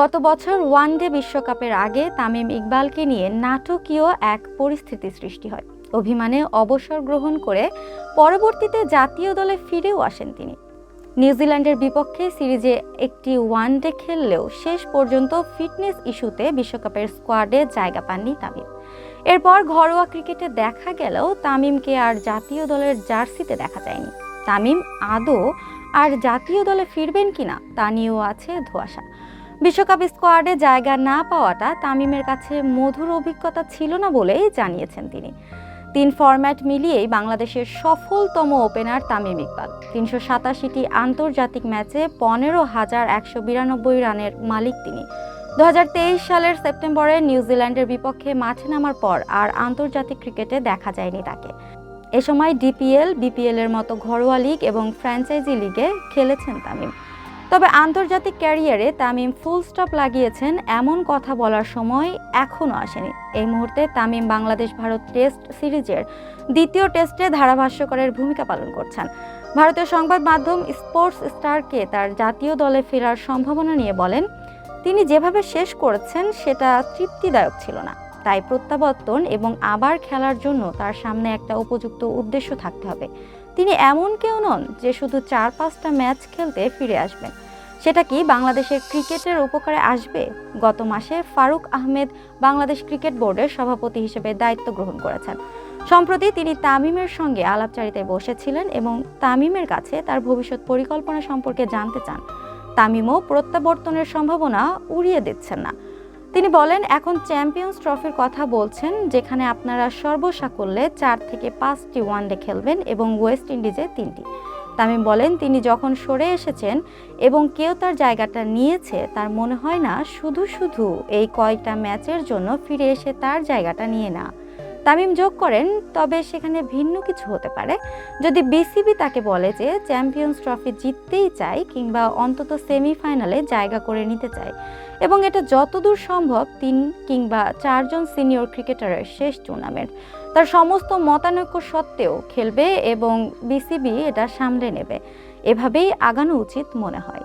গত বছর ওয়ানডে বিশ্বকাপের আগে তামিম ইকবালকে নিয়ে নাটকীয় এক পরিস্থিতি সৃষ্টি হয়। অভিমানে অবসর গ্রহণ করে পরবর্তীতে জাতীয় দলে ফিরেও আসেন তিনি। নিউজিল্যান্ডের বিপক্ষে সিরিজে একটি ওয়ানডে খেললেও শেষ পর্যন্ত ফিটনেস ইস্যুতে বিশ্বকাপের স্কোয়াডে জায়গা পাননি তামিম। এরপর ঘরোয়া ক্রিকেটে দেখা গেলেও তামিমকে আর জাতীয় দলের জার্সিতে দেখা যায়নি। তামিম আদৌ আর জাতীয় দলে ফিরবেন কিনা তা নিয়েও আছে ধোঁয়াশা। বিশ্বকাপ স্কোয়াডে জায়গা না পাওয়াটা তামিমের কাছে মধুর অভিজ্ঞতা ছিল না বলেই জানিয়েছেন তিনি। তিন ফরম্যাট মিলিয়েই বাংলাদেশের সফলতম ওপেনার তামিম ইকবাল। তিনশো সাতাশিটি আন্তর্জাতিক ম্যাচে পনেরো হাজার একশো বিরানব্বই রানের মালিক তিনি। দু হাজার তেইশ সালের সেপ্টেম্বরে নিউজিল্যান্ডের বিপক্ষে মাঠে নামার পর আর আন্তর্জাতিক ক্রিকেটে দেখা যায়নি তাকে। এ সময় ডিপিএল বিপিএল এর মতো ঘরোয়া লিগ এবং ফ্র্যাঞ্চাইজি লিগে খেলেছেন তামিম। তবে আন্তর্জাতিক ক্যারিয়ারে তামিম ফুল স্টপ লাগিয়েছেন এমন কথা বলার সময় এখনও আসেনি। এই মুহূর্তে তামিম বাংলাদেশ ভারত টেস্ট সিরিজের দ্বিতীয় টেস্টে ধারাভাষ্যকরের ভূমিকা পালন করছেন। ভারতীয় সংবাদ মাধ্যম স্পোর্টস স্টারকে তার জাতীয় দলে ফেরার সম্ভাবনা নিয়ে বলেন, তিনি যেভাবে শেষ করেছেন, সেটা তৃপ্তিদায়ক ছিল না। তাই প্রত্যাবর্তন এবং আবার খেলার জন্য তার সামনে একটা উপযুক্ত উদ্দেশ্য থাকতে হবে। তিনি এমন কেউ নন যে শুধু চার পাঁচটা ম্যাচ খেলতে ফিরে আসবেন। সেটা কি বাংলাদেশের ক্রিকেটের উপকারে আসবে? গত মাসে ফারুক আহমেদ বাংলাদেশ ক্রিকেট বোর্ডের সভাপতি হিসেবে দায়িত্ব গ্রহণ করেছেন। সম্প্রতি তিনি তামিমের সঙ্গে আলাপচারিতায় বসেছিলেন এবং তামিমের কাছে তার ভবিষ্যৎ পরিকল্পনা সম্পর্কে জানতে চান। তামিমও প্রত্যাবর্তনের সম্ভাবনা উড়িয়ে দিচ্ছেন না। তিনি বলেন, এখন চ্যাম্পিয়ন্স ট্রফির কথা বলছেন, যেখানে আপনারা সর্বসাকল্যে চার থেকে পাঁচটি ওয়ানডে খেলবেন এবং ওয়েস্ট ইন্ডিজে তিনটি। তামিম বলেন, তিনি যখন সরে এসেছেন এবং কেউ তার জায়গাটা নিয়েছে, তার মনে হয় না শুধু শুধু এই কয়েকটা ম্যাচের জন্য ফিরে এসে তার জায়গাটা নিয়ে না। তামিম যোগ করেন, তবে সেখানে ভিন্ন কিছু হতে পারে। যদি বিসিবি তাকে বলে যে চ্যাম্পিয়ন্স ট্রফি জিততেই চায় কিংবা অন্তত সেমিফাইনালে জায়গা করে নিতে চায় এবং এটা যতদূর সম্ভব তিন কিংবা চারজন সিনিয়র ক্রিকেটারের শেষ টুর্নামেন্ট। তার সমস্ত মতানৈক্য সত্ত্বেও খেলবে এবং বিসিবি এটা সামলে নেবে। এভাবেই আগানো উচিত মনে হয়।